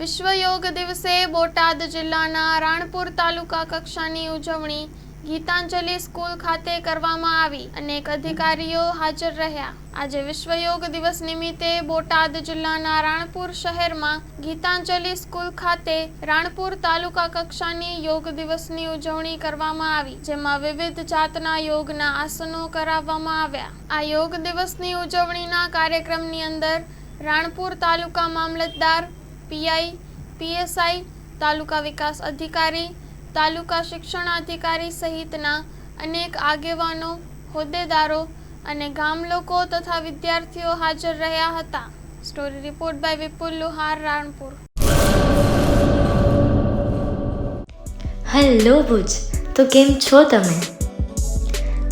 વિશ્વ યોગ દિવસે બોટાદ જિલ્લાના રાણપુર તાલુકા કક્ષાની ઉજવણી ગીતાંજલિ સ્કૂલ ખાતે કરવામાં આવી. અનેક અધિકારીઓ હાજર રહ્યા. આજે વિશ્વ યોગ દિવસ નિમિત્તે બોટાદ જિલ્લાના રાણપુર શહેરમાં ગીતાંજલિ સ્કૂલ ખાતે રાણપુર તાલુકા કક્ષાની યોગ દિવસની ઉજવણી કરવામાં આવી, જેમાં વિવિધ જાતના યોગના આસનો કરાવવામાં આવ્યા. આ યોગ દિવસની ઉજવણીના કાર્યક્રમની અંદર રાણપુર તાલુકા મામલતદાર પીઆઈ, પીએસઆઈ, તાલુકા વિકાસ અધિકારી, તાલુકા શિક્ષણ અધિકારી સહિતના અનેક આગેવાનો, હોદ્દેદારો અને ગામ લોકો તથા વિદ્યાર્થીઓ હાજર રહ્યા હતા. Story report by Vipul Luhar Ranpur hello Bhuj. તો કેમ છો તમે?